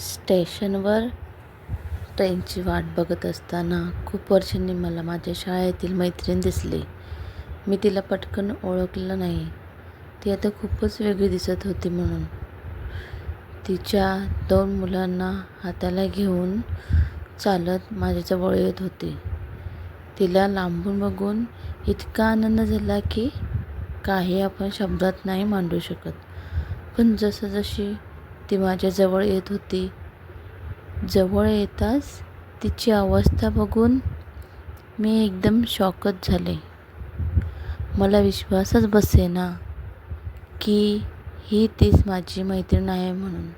स्टेशनवर ट्रेनची वाट बघत असताना खूप वर्षांनी मला माझ्या शाळेतील मैत्रीण दिसली. मी तिला पटकन ओळखलं नाही. ती आता खूपच वेगळी दिसत होती म्हणून. तिच्या दोन मुलांना हाताला घेऊन चालत माझ्याजवळ येत होती. तिला लांबून बघून इतका आनंद झाला की काही आपण शब्दात नाही मांडू शकत. पण जसं जशी ती माझ्याजवळ येत होती जवळ येताच तिची अवस्था बघून मी एकदम शॉकच झाले. मला विश्वासच बसेना की ही तीच माझी मैत्रीण आहे म्हणून.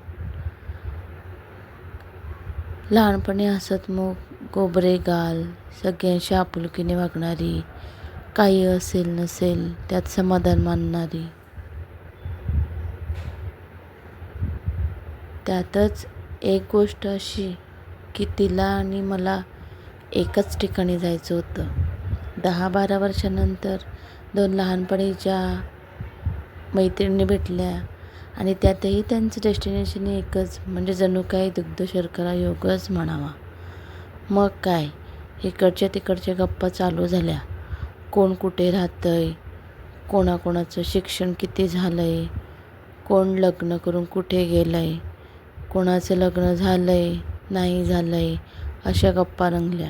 लहानपणी हसतमुख गोबरे गाल सगळ्यांशी आपुलकीने वागणारी काही असेल नसेल त्यात समाधान मानणारी. त्यातच एक गोष्ट अशी की तिला आणि मला एकाच ठिकाणी जायचं होतं. दहा बारा वर्षानंतर दोन लहानपणीच्या मैत्रिणी भेटल्या आणि त्यातही त्यांचं डेस्टिनेशन एकच म्हणजे जणू काही दुग्ध शर्करा योगच म्हणावा. मग काय? इकडच्या तिकडच्या गप्पा चालू झाल्या. कोण कुठे राहतं आहे कोणाकोणाचं शिक्षण किती झालं आहे कोण लग्न करून कुठे गेलं आहे कोणाचं लग्न झालं आहे नाही झालं आहे अशा गप्पा रंगल्या.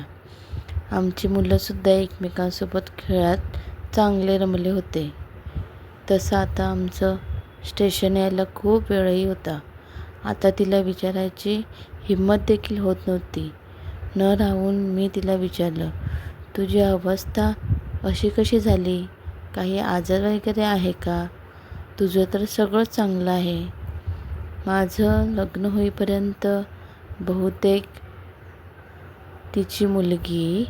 आमची मुलंसुद्धा एकमेकांसोबत खेळात चांगले रमले होते. तसं आता आमचं स्टेशन यायला खूप वेळही होता. आता तिला विचारायची हिंमत देखील होत नव्हती. न राहून मी तिला विचारलं तुझी अवस्था अशी कशी झाली? काही आजार वगैरे आहे का? तुझं तर सगळं चांगलं आहे. माझं लग्न होईपर्यंत बहुतेक तिची मुलगी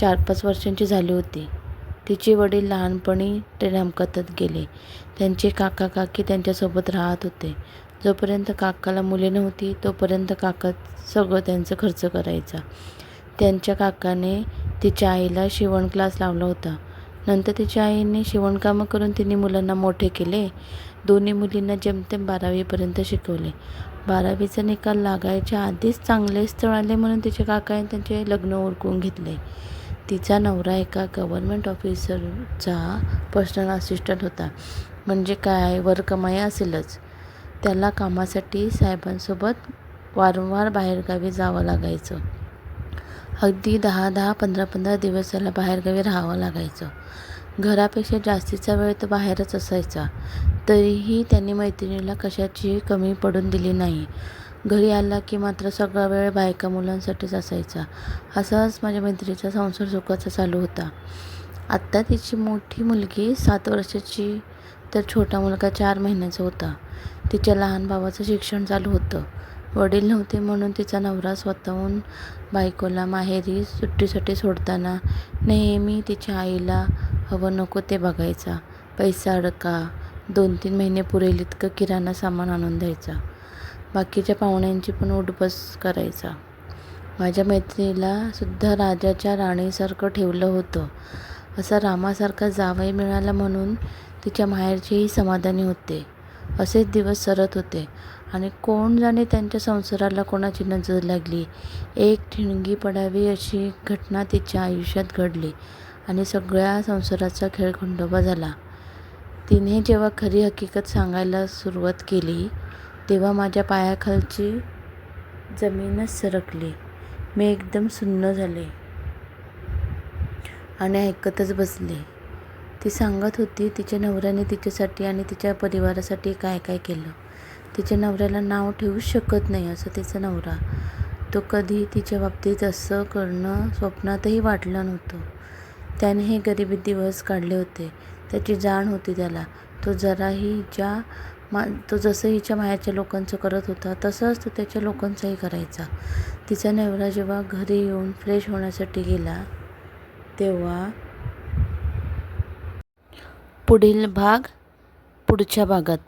चार पाच वर्षांची झाली होती. तिचे वडील लहानपणी ट्रेन अपघातात गेले. त्यांचे काका काकी त्यांच्यासोबत राहत होते. जोपर्यंत काकाला मुले नव्हती तोपर्यंत काका सगळं त्यांचं खर्च करायचा. त्यांच्या काकाने तिच्या आईला शिवण क्लास लावला होता. नंतर तिच्या आईने शिवणकामं करून तिने मुलांना मोठे केले. दोन्ही मुलींना जेमतेम बारावीपर्यंत शिकवले. बारावीचा निकाल लागायच्या आधीच चांगले स्थळ आले म्हणून तिच्या काकाने त्यांचे लग्न उरकून घेतले. तिचा नवरा एका गव्हर्मेंट ऑफिसरचा पर्सनल असिस्टंट होता. म्हणजे काय? वर कमाई असेलच. त्याला कामासाठी साहेबांसोबत वारंवार बाहेरगावी जावं लागायचं. अगदी दहा दहा पंधरा पंधरा दिवस त्याला बाहेरगावी राहावं लागायचं. घरापेक्षा जास्तीचा वेळ तो बाहेरच असायचा. तरीही त्यांनी मैत्रिणीला कशाची कमी पडून दिली नाही. घरी आला की मात्र सगळा वेळ बायका मुलांसाठीच असायचा. असाच माझ्या मैत्रिणीचा संसार सुखाचा चालू होता. आत्ता तिची मोठी मुलगी सात वर्षाची तर छोटा मुलगा चार महिन्याचा होता. तिच्या लहान भावाचं शिक्षण चालू होतं. वडील नव्हते म्हणून तिचा नवरा स्वतःहून बायकोला माहेरी सुट्टीसाठी सोडताना नेहमी तिच्या आईला हवं नको ते बघायचा. पैसा अडका दोन तीन महिने पुरेल इतकं किराणा सामान आणून द्यायचा. बाकीच्या पाहुण्यांची पण उठबस करायचा. माझ्या मैत्रिणीला सुद्धा राजाच्या राणीसारखं ठेवलं होतं. असा रामासारखा जावई मिळाला म्हणून तिच्या माहेरचेही समाधानी होते. असेच दिवस सरत होते. आणि कोण जाणे त्यांच्या संसाराला कोणाची नजर लागली? एक ठिणगी पडावी अशी घटना तिच्या आयुष्यात घडली आणि सगळ्या संसाराचा खेळखंडोबा झाला. तिने जेव्हा खरी हकीकत सांगायला सुरुवात केली तेव्हा माझ्या पायाखालची जमीनच सरकली. मी एकदम सुन्न झाले आणि ऐकतच बसले. ती सांगत होती तिच्या नवऱ्याने तिच्यासाठी आणि तिच्या परिवारासाठी काय काय केलं. तिच्या नवऱ्याला नाव ठेवू शकत नाही असं तिचा नवरा. तो कधी तिच्या बाबतीत असं करणं स्वप्नातही वाटलं नव्हतं. त्याने हे गरिबी दिवस काढले होते. त्याची जाण होती त्याला. तो जराही ज्या मा तो जसं हिच्या मायाच्या लोकांचं करत होता तसंच तो त्याच्या लोकांचाही करायचा. तिचा नवरा जेव्हा घरी येऊन फ्रेश होण्यासाठी गेला तेव्हा पुढील भाग पुढच्या भागात.